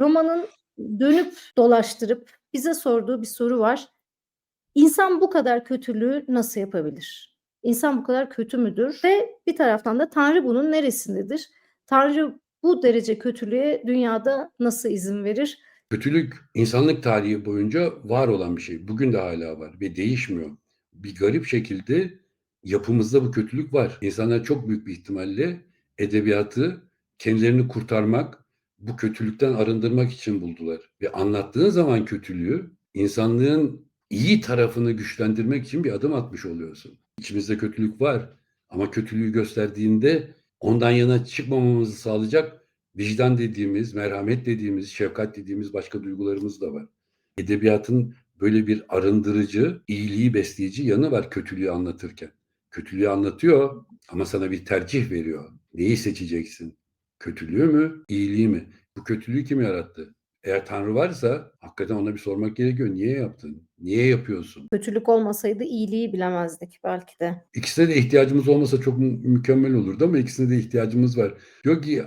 Romanın dönüp dolaştırıp bize sorduğu bir soru var. İnsan bu kadar kötülüğü nasıl yapabilir? İnsan bu kadar kötü müdür? Ve bir taraftan da Tanrı bunun neresindedir? Tanrı bu derece kötülüğe dünyada nasıl izin verir? Kötülük insanlık tarihi boyunca var olan bir şey. Bugün de hala var ve değişmiyor. Bir garip şekilde yapımızda bu kötülük var. İnsanlar çok büyük bir ihtimalle edebiyatı kendilerini kurtarmak, bu kötülükten arındırmak için buldular. Ve anlattığın zaman kötülüğü insanlığın iyi tarafını güçlendirmek için bir adım atmış oluyorsun. İçimizde kötülük var ama kötülüğü gösterdiğinde ondan yana çıkmamamızı sağlayacak vicdan dediğimiz, merhamet dediğimiz, şefkat dediğimiz başka duygularımız da var. Edebiyatın böyle bir arındırıcı, iyiliği besleyici yanı var kötülüğü anlatırken. Kötülüğü anlatıyor ama sana bir tercih veriyor. Neyi seçeceksin? Kötülüğü mü, iyiliği mi? Bu kötülüğü kim yarattı? Eğer Tanrı varsa hakikaten ona bir sormak gerekiyor. Niye yaptın? Niye yapıyorsun? Kötülük olmasaydı iyiliği bilemezdik belki de. İkisine de ihtiyacımız olmasa çok mü- mükemmel olurdu ama ikisine de ihtiyacımız var. Diyor ki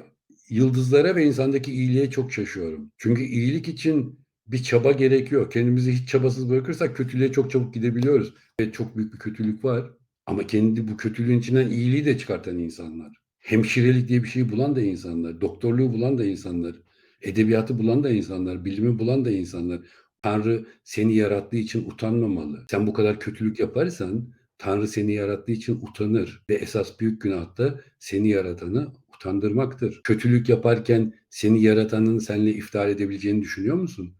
yıldızlara ve insandaki iyiliğe çok şaşıyorum. Çünkü iyilik için bir çaba gerekiyor. Kendimizi hiç çabasız bırakırsak kötülüğe çok çabuk gidebiliyoruz. Ve çok büyük bir kötülük var. Ama kendi bu kötülüğün içinden iyiliği de çıkartan insanlar. Hemşirelik diye bir şey bulan da insanlar. Doktorluğu bulan da insanlar. Edebiyatı bulan da insanlar. Bilimi bulan da insanlar. Tanrı seni yarattığı için utanmamalı. Sen bu kadar kötülük yaparsan Tanrı seni yarattığı için utanır ve esas büyük günah da seni yaratanı utandırmaktır. Kötülük yaparken seni yaratanın seninle iftihar edebileceğini düşünüyor musun?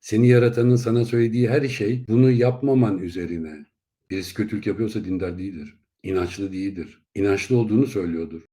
Seni yaratanın sana söylediği her şey bunu yapmaman üzerine. Birisi kötülük yapıyorsa dindar değildir. İnançlı değildir. İnançlı olduğunu söylüyordur.